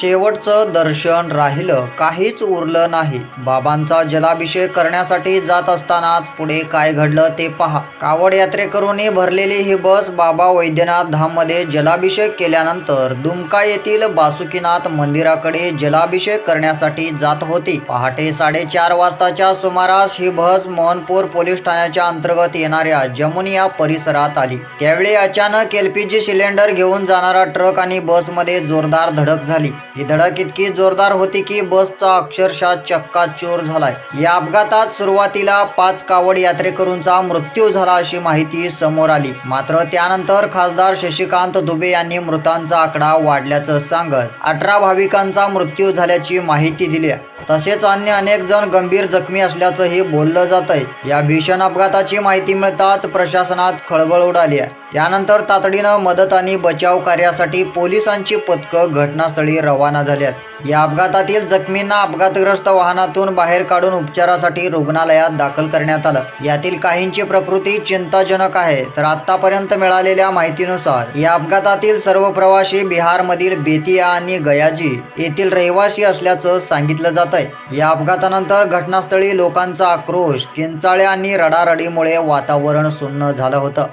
शेवटचं दर्शन राहिलं काहीच उरलं नाही. बाबांचा जलाभिषेक करण्यासाठी जात असतानाच पुढे काय घडलं ते पहा. कावड यात्रेकरूंनी भरलेली ही बस बाबा वैद्यनाथ धाममध्ये जलाभिषेक केल्यानंतर दुमका येथील बासुकीनाथ मंदिराकडे जलाभिषेक करण्यासाठी जात होती. पहाटे साडेचार वाजताच्या सुमारास ही बस मोहनपूर पोलीस ठाण्याच्या अंतर्गत येणाऱ्या जमुनिया परिसरात आली. त्यावेळी अचानक एलपीजी सिलेंडर घेऊन जाणारा ट्रक आणि बसमध्ये जोरदार धडक झाली. ही धडक इतकी जोरदार होती की बसचा अक्षरशः चक्काचूर झालाय. या अपघातात सुरुवातीला पाच कावड यात्रेकरूंचा मृत्यू झाला अशी माहिती समोर आली. मात्र त्यानंतर खासदार शशिकांत दुबे यांनी मृतांचा आकडा वाढल्याचं सांगत अठरा भाविकांचा मृत्यू झाल्याची माहिती दिली तसेच अन्य अनेक जण गंभीर जखमी असल्याचंही बोललं जात आहे या भीषण अपघाताची माहिती मिळताच प्रशासनात खळबळ उडाली आहे. यानंतर तातडीनं मदत आणि बचाव कार्यासाठी पोलिसांची पथकं घटनास्थळी रवाना झाल्यात. आहेत या अपघातातील जखमींना अपघातग्रस्त वाहनातून बाहेर काढून उपचारासाठी रुग्णालयात दाखल करण्यात आलं. यातील काहींची प्रकृती चिंताजनक आहे तर आतापर्यंत मिळालेल्या माहितीनुसार या अपघातातील सर्व प्रवासी बिहारमधील बेतिया आणि गयाजी येथील रहिवासी असल्याचं सांगितलं जात आहे या अपघातानंतर घटनास्थळी लोकांचा आक्रोश किंचाळ्या आणि रडारडीमुळे वातावरण सुन्न झालं होतं.